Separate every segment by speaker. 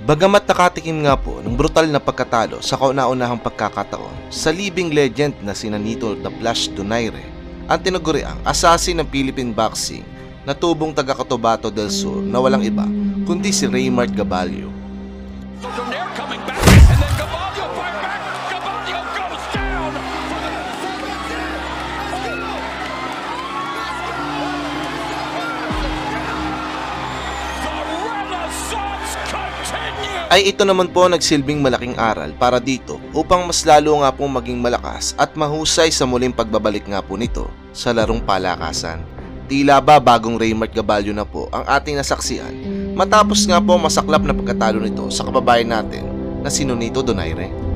Speaker 1: Bagamat nakatikim nga po ng brutal na pagkatalo sa kauna-unahang pagkakataon sa living legend na sina Nito the Flash Donaire, ang tinuguri ang assassin ng Philippine boxing na tubong taga Cotabato del Sur na walang iba kundi si Raymart Gabalio. Ay ito naman po nagsilbing malaking aral para dito upang mas lalo nga pong maging malakas at mahusay sa muling pagbabalik nga po nito sa larong palakasan. Tila ba bagong Raymart Gabalio na po ang ating nasaksiyan matapos nga po masaklap na pagkatalo nito sa kababayan natin na si Nonito Donaire.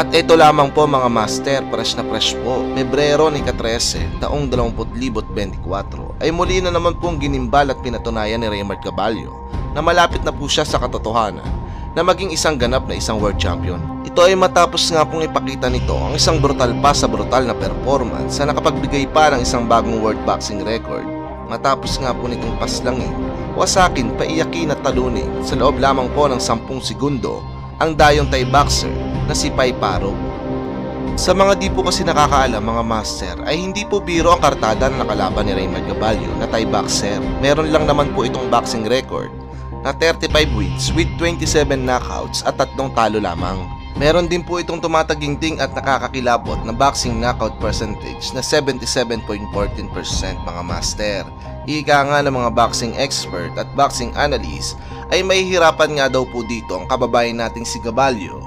Speaker 1: At ito lamang po mga master, fresh na fresh po. Pebrero ni 13, taong 2024 ay muli na naman pong ginimbal at pinatunayan ni Raymart Gabalio na malapit na po siya sa katotohanan na maging isang ganap na isang world champion. Ito ay matapos nga pong ipakita nito ang isang brutal pa sa brutal na performance sa nakapagbigay pa ng isang bagong world boxing record. Matapos nga po nitong paslangin, wasakin, paiyakin at talunin sa loob lamang po ng 10 segundo ang dayong Thai boxer na si Pai Paro. Sa mga di po kasi nakakaalam mga master ay hindi po biro ang kartada na nakalaban ni Raymond Gabalio na Thai boxer. Meron lang naman po itong boxing record na 35 wins with 27 knockouts at tatlong talo lamang. Meron din po itong tumataginting at nakakakilabot na boxing knockout percentage na 77.14% mga master. Ika nga ng mga boxing expert at boxing analyst ay mahihirapan nga daw po dito ang kababayan nating si Gabalio.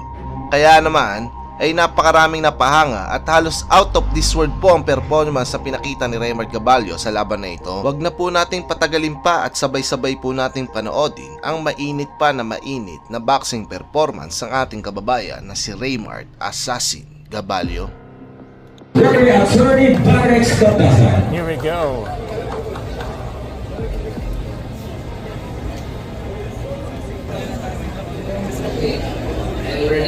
Speaker 1: Kaya naman ay napakaraming napahanga at halos out of this world po ang performance sa pinakita ni Raymart Gabalio sa laban na ito. Huwag na po nating patagalin pa at sabay-sabay po nating panoodin ang mainit pa na mainit na boxing performance ng ating kababayan na si Raymart Assassin
Speaker 2: Cortázar.
Speaker 3: Here we go.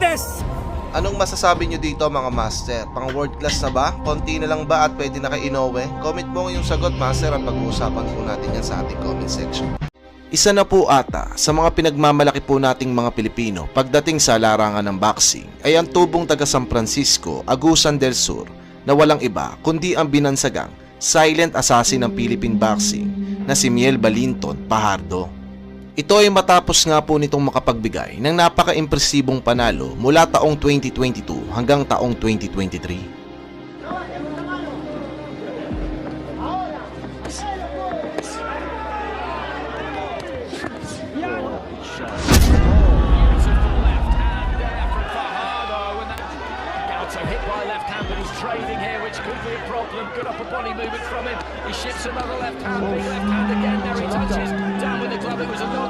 Speaker 3: Goodness!
Speaker 1: Anong masasabi nyo dito mga master? Pang world class na ba? Konti na lang ba at pwede na kay Inoue? Comment mo yung sagot master at pag-uusapan po natin yan sa ating comment section. Isa na po ata sa mga pinagmamalaki po nating mga Pilipino pagdating sa larangan ng boxing ay ang tubong taga San Francisco, Agusan del Sur na walang iba kundi ang binansagang silent assassin ng Philippine boxing na si Miel Balinton Pajardo. Ito ay matapos nga po nitong makapagbigay ng napaka-impresibong panalo mula taong 2022 hanggang taong 2023.
Speaker 4: Left hand there from Fajardo, and that Gauto hit by left hand, but he's trading here, which could be a problem. Good upper body movement from him. He shifts another left hand, big left hand again. There he touches down with the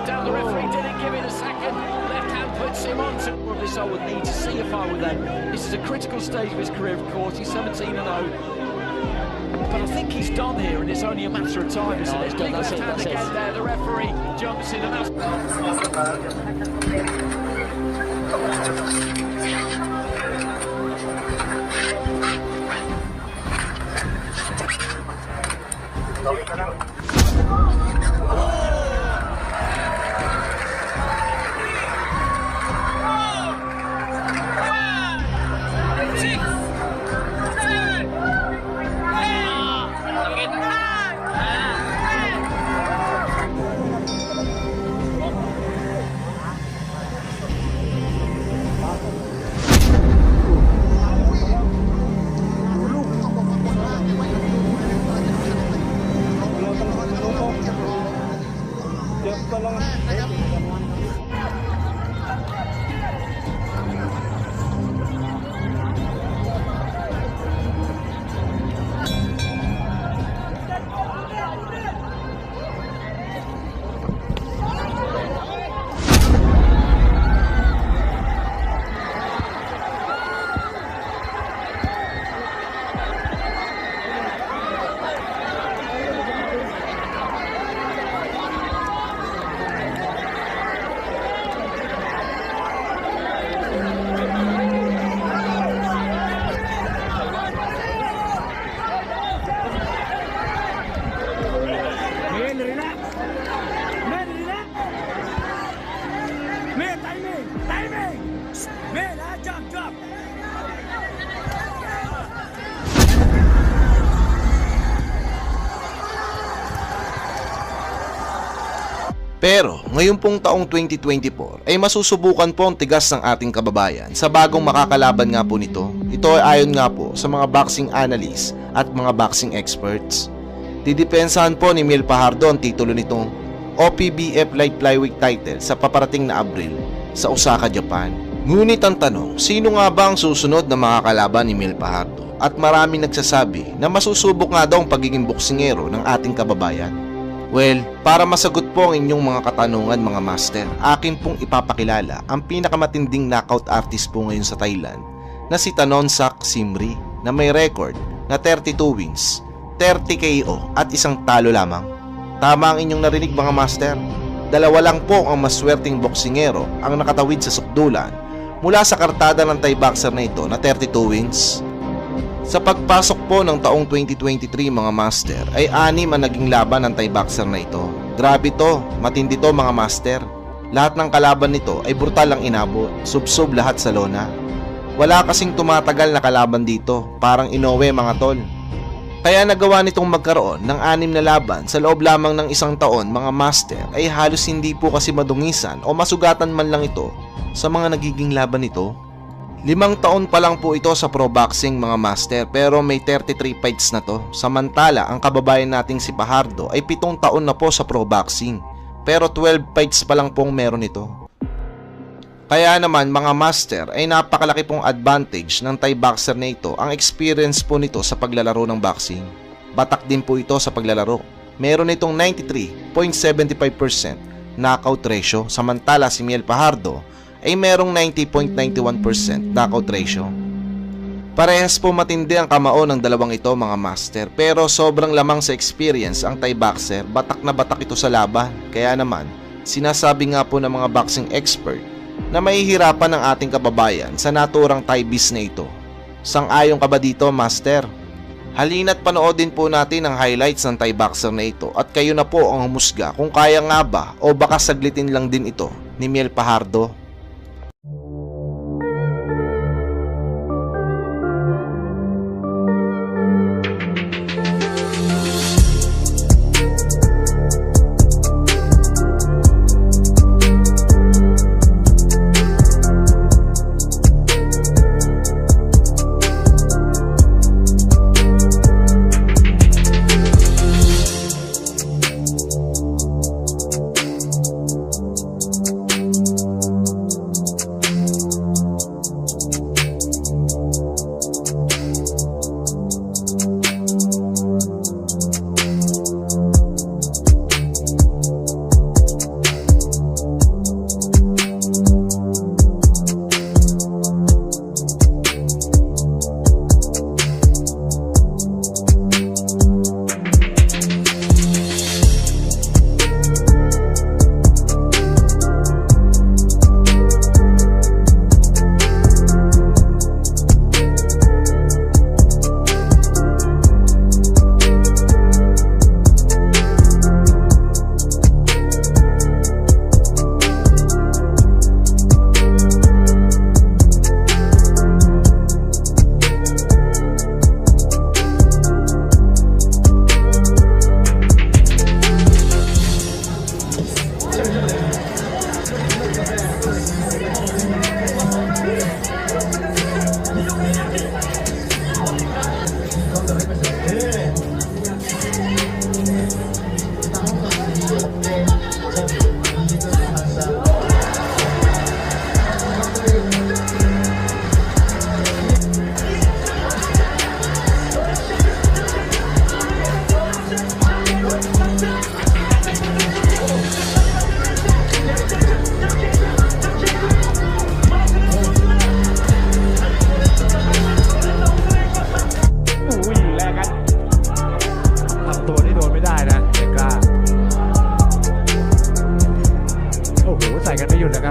Speaker 4: Looked the referee didn't give it a second. Left hand puts him on to
Speaker 5: probably so would need to see if I were then. This is a critical stage of his career, of course. He's 17 and 0. But I think he's done here, and it's only a matter of time, isn't it?
Speaker 4: Left hand again there. The referee jumps in, and that's.
Speaker 1: Ngayon pong taong 2024 ay masusubukan po ang tigas ng ating kababayan sa bagong makakalaban nga po nito. Ito ay ayon nga po sa mga boxing analysts at mga boxing experts. Didepensahan po ni Mil Pajardo ang titulo nitong OPBF Light Flyweight title sa paparating na Abril sa Osaka, Japan. Ngunit ang tanong, sino nga ba ang susunod na makakalaban ni Mil Pajardo? At marami nagsasabi na masusubok nga daw ang pagiging boksingero ng ating kababayan. Well, para masagot po ang inyong mga katanungan mga master, akin pong ipapakilala ang pinakamatinding knockout artist po ngayon sa Thailand na si Tanonsak Simri na may record na 32 wins, 30 KO at isang talo lamang. Tama ang inyong narinig mga master. Dalawa lang po ang maswerteng boksingero ang nakatawid sa sukdulan mula sa kartada ng Thai boxer na ito na 32 wins. Sa pagpasok po ng taong 2023 mga master ay anim ang naging laban ng Thai boxer na ito. Grabe to, matindi to mga master. Lahat ng kalaban nito ay brutal ang inabot, subsob lahat sa lona. Wala kasing tumatagal na kalaban dito, parang inowe mga tol. Kaya nagawa nitong magkaroon ng anim na laban sa loob lamang ng isang taon mga master ay halos hindi po kasi madungisan o masugatan man lang ito sa mga nagiging laban nito. Limang taon pa lang po ito sa pro boxing mga master pero may 33 fights na to. Samantala ang kababayan nating si Pahardo ay pitong taon na po sa pro boxing pero 12 fights pa lang pong meron ito. Kaya naman mga master ay napakalaki pong advantage ng Thai boxer na ito ang experience po nito sa paglalaro ng boxing. Batak din po ito sa paglalaro. Meron itong 93.75% knockout ratio samantala si Miel Pajardo ay merong 90.91% knockout ratio. Parehas po matindi ang kamao ng dalawang ito mga master pero sobrang lamang sa experience ang Thai boxer batak na batak ito sa laban kaya naman sinasabi nga po ng mga boxing expert na mahihirapan ng ating kababayan sa naturang Thai bis na ito. Sang-ayon ka ba dito master? Halina't panoodin po natin ang highlights ng Thai boxer na ito at kayo na po ang humusga kung kaya nga ba o baka saglitin lang din ito ni Miel Pajardo.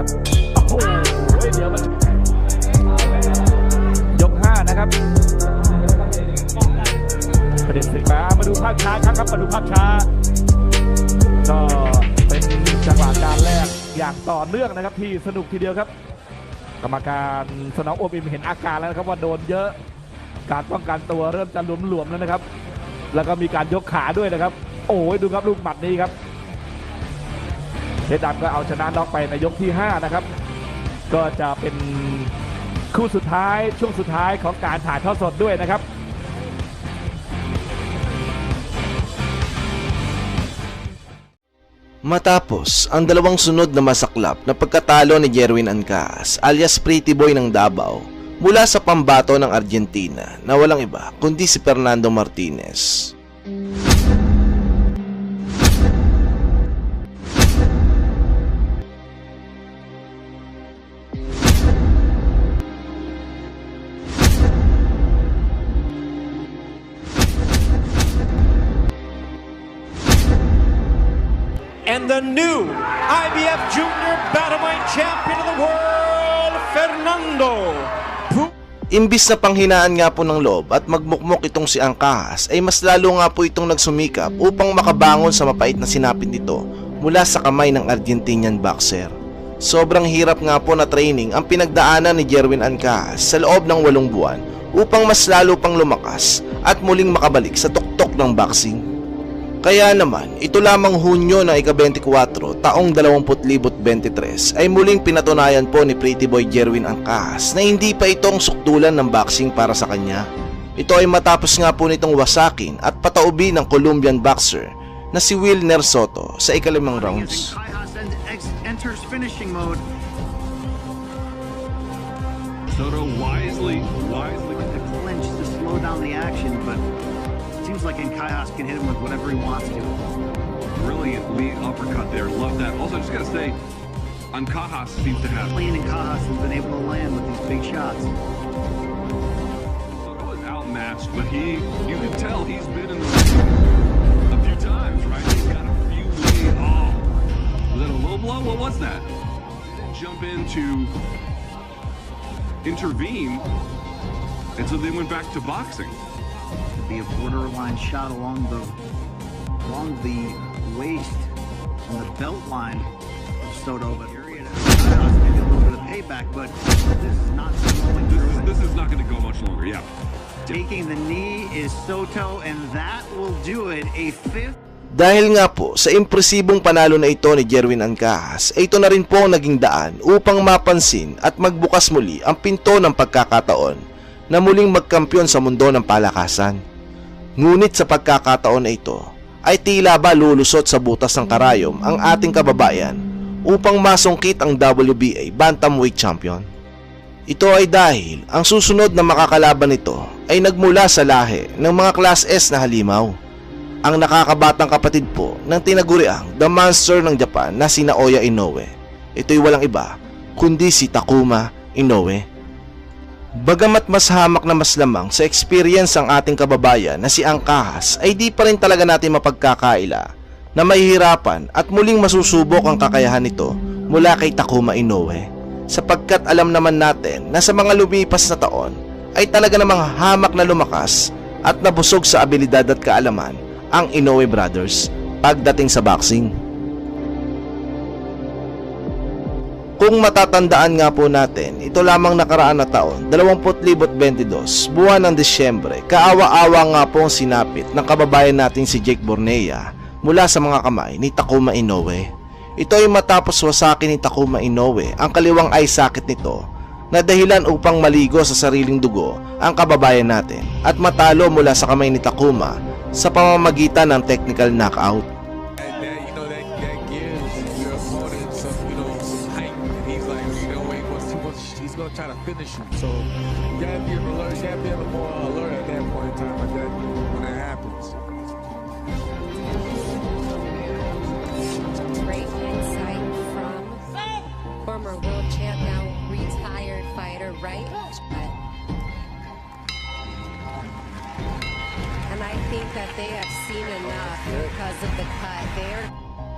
Speaker 5: นไม่หยุดนะครับโอ้โหเดี๋ยวมันยกห้านะครับประเด็นสิมามาดูภาพช้าครับครับมาดูภาพช้า ก็เป็นจังหวะการแรกอย่างต่อเนื่องนะครับที่สนุกทีเดียวครับ
Speaker 6: กรรมการสนองโอบิมเห็นอาการแล้วนะครับว่าโดนเยอะการป้องกันตัวเริ่มจะหลวมๆแล้วนะครับ แล้วก็มีการยกขาด้วยนะครับ โอ้ยดูครับลูกหมัดนี้ครับ เพชรดำก็เอาชนะน็อกไปในยกที่ 5 นะครับ ก็จะเป็นคู่สุดท้ายช่วงสุดท้ายของการถ่ายทอดสดด้วยนะครับ
Speaker 1: Matapos ang dalawang sunod na masaklap na pagkatalo ni Jerwin Ancas alias Pretty Boy ng Davao mula sa pambato ng Argentina na walang iba kundi si Fernando Martinez.
Speaker 3: And the new IBF Junior Bantamweight Champion of the World, Fernando.
Speaker 1: Imbis na panghinaan nga po ng loob at magmukmok itong si Angkahas ay mas lalo nga po itong nagsumikap upang makabangon sa mapait na sinapit nito mula sa kamay ng Argentinian boxer. Sobrang hirap nga po na training ang pinagdaanan ni Jerwin Angkahas sa loob ng walong buwan upang mas lalo pang lumakas at muling makabalik sa tuktok ng boxing. Kaya naman, ito lamang Hunyo ng ika-24 taong 2023 ay muling pinatunayan po ni Pretty Boy Jerwin Angkahas na hindi pa itong sukdulan ng boxing para sa kanya. Ito ay matapos nga po nitong wasakin at pataubi ng Colombian boxer na si Wilner Soto sa ikalimang rounds.
Speaker 7: enters finishing mode. Soto wisely, wisely clinch to slow down the action, but seems like Enkajas can hit him with whatever he wants to.
Speaker 8: Brilliant lead uppercut there. Love that. Also, I just gotta say, Ancajas seems to have.
Speaker 7: Clean Enkajas has been able to land with these big shots.
Speaker 8: Is outmatched, but he, you can tell he's been in the a few times, right? He's got a few lead. Oh, was that a low blow? What was that? Jump in to intervene, and so they went back to boxing.
Speaker 7: To be a borderline shot along the along the waist and the belt line of Enkajas, maybe a little bit of payback, but this is not
Speaker 8: This is this is not going to go much longer. Yeah.
Speaker 7: Taking the knee is Soto, and that will do it. A fifth.
Speaker 1: Dahil nga po sa impresibong panalo na ito ni Jerwin Ancahas, ay ito na rin po ang naging daan upang mapansin at magbukas muli ang pinto ng pagkakataon na muling magkampiyon sa mundo ng palakasan. Ngunit sa pagkakataon na ito, ay tila ba lulusot sa butas ng karayom ang ating kababayan upang masungkit ang WBA Bantamweight Champion. Ito ay dahil ang susunod na makakalaban nito ay nagmula sa lahi ng mga Class S na halimaw ang nakakabatang kapatid po ng tinaguriang The Monster ng Japan na si Naoya Inoue. Ito'y walang iba kundi si Takuma Inoue. Bagamat mas hamak na mas lamang sa experience ang ating kababayan na si Angkahas ay di pa rin talaga natin mapagkakaila na mahihirapan at muling masusubok ang kakayahan nito mula kay Takuma Inoue sapagkat alam naman natin na sa mga lumipas na taon ay talaga namang hamak na lumakas at nabusog sa abilidad at kaalaman ang Inoue Brothers pagdating sa boxing. Kung matatandaan nga po natin, ito lamang nakaraan na taon, 2022, buwan ng Disyembre, kaawa-awa nga po ang sinapit ng kababayan natin si Jake Bornea mula sa mga kamay ni Takuma Inoue. Ito ay matapos wasakin ni Takuma Inoue ang kaliwang eye socket nito na dahilan upang maligo sa sariling dugo ang kababayan natin at matalo mula sa kamay ni Takuma sa pamamagitan ng technical knockout.
Speaker 9: Gonna try to finish you. So you gotta be alert you gotta be a little more uh, alert at that point in time like that when that happens.
Speaker 10: Great insight from former world champ, now retired fighter, right? And I think that they have seen enough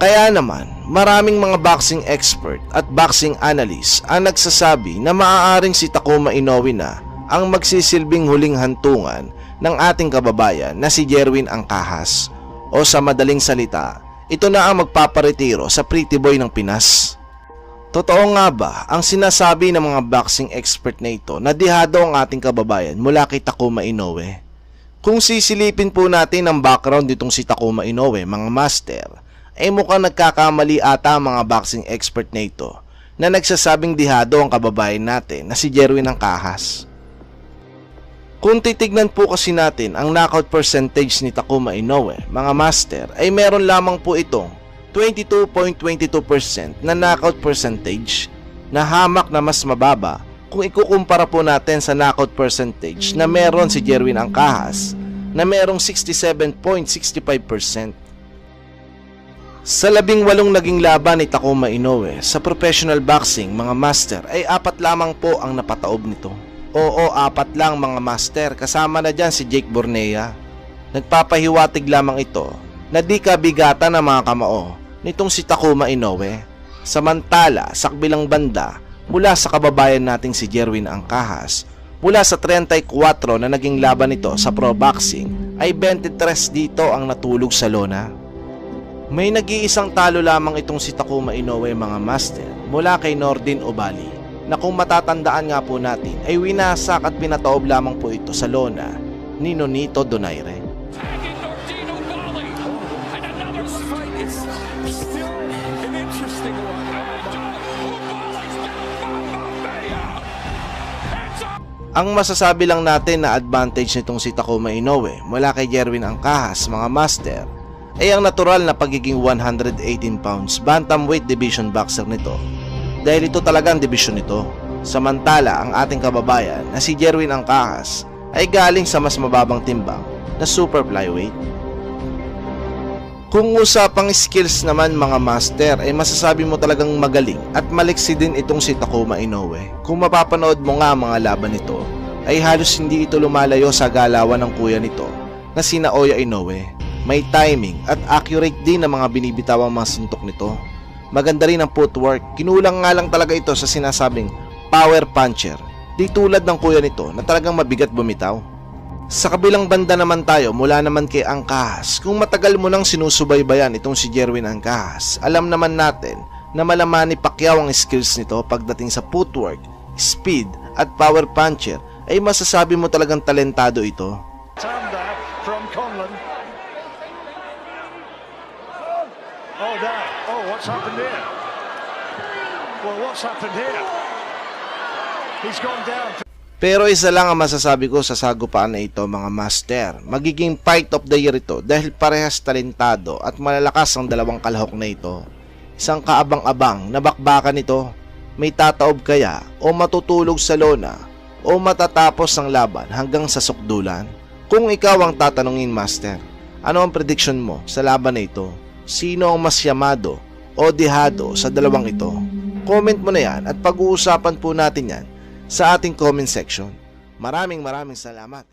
Speaker 1: Kaya naman, maraming mga boxing expert at boxing analyst ang nagsasabi na maaaring si Takuma Inoue na ang magsisilbing huling hantungan ng ating kababayan na si Jerwin Angkahas o sa madaling salita, ito na ang magpaparetiro sa pretty boy ng Pinas. Totoo nga ba ang sinasabi ng mga boxing expert na ito na dihado ang ating kababayan mula kay Takuma Inoue? Kung sisilipin po natin ang background nitong si Takuma Inoue, mga master, ay mukhang nagkakamali ata ang mga boxing expert na ito na nagsasabing dihado ang kababayan natin na si Jerwin ng Kahas. Kung titignan po kasi natin ang knockout percentage ni Takuma Inoue, mga master, ay meron lamang po itong 22.22% na knockout percentage na hamak na mas mababa kung ikukumpara po natin sa knockout percentage na meron si Jerwin Angkahas na merong 67.65%. Sa labing walong naging laban ni Takuma Inoue sa professional boxing mga master ay apat lamang po ang napataob nito. Oo, apat lang mga master kasama na dyan si Jake Bornea. Nagpapahiwatig lamang ito na di kabigatan ng mga kamao nitong si Takuma Inoue. Samantala, sa kabilang banda, mula sa kababayan nating si Jerwin Angkahas, mula sa 34 na naging laban nito sa pro boxing, ay 23 dito ang natulog sa lona. May nag-iisang talo lamang itong si Takuma Inoue mga master mula kay Nordin Obali na kung matatandaan nga po natin ay winasak at pinataob lamang po ito sa lona ni Nonito Donaire. Ang masasabi lang natin na advantage nitong si Takuma Inoue mula kay Jerwin Angkahas mga master ay ang natural na pagiging 118 pounds bantamweight division boxer nito dahil ito talagang division nito. Samantala ang ating kababayan na si Jerwin Angkahas ay galing sa mas mababang timbang na super flyweight. Kung usapang skills naman mga master ay masasabi mo talagang magaling at maliksi din itong si Takuma Inoue. Kung mapapanood mo nga ang mga laban nito ay halos hindi ito lumalayo sa galawan ng kuya nito na si Naoya Inoue. May timing at accurate din ang mga binibitawang mga suntok nito. Maganda rin ang footwork, kinulang nga lang talaga ito sa sinasabing power puncher. Di tulad ng kuya nito na talagang mabigat bumitaw. Sa kabilang banda naman tayo mula naman kay Angkahas. Kung matagal mo nang sinusubaybayan itong si Jerwin Angkahas, alam naman natin na malaman ni Pacquiao ang skills nito pagdating sa footwork, speed at power puncher ay masasabi mo talagang talentado ito.
Speaker 3: Tanda what's happened here? Well, what's happened here? He's gone down.
Speaker 1: Pero isa lang ang masasabi ko sa sagupaan na ito mga master. Magiging fight of the year ito dahil parehas talentado at malalakas ang dalawang kalahok na ito. Isang kaabang-abang na bakbakan nito. May tataob kaya o matutulog sa lona o matatapos ang laban hanggang sa sukdulan? Kung ikaw ang tatanungin master, ano ang prediction mo sa laban na ito? Sino ang mas yamado o dihado sa dalawang ito? Comment mo na yan at pag-uusapan po natin yan sa ating comment section. Maraming maraming salamat.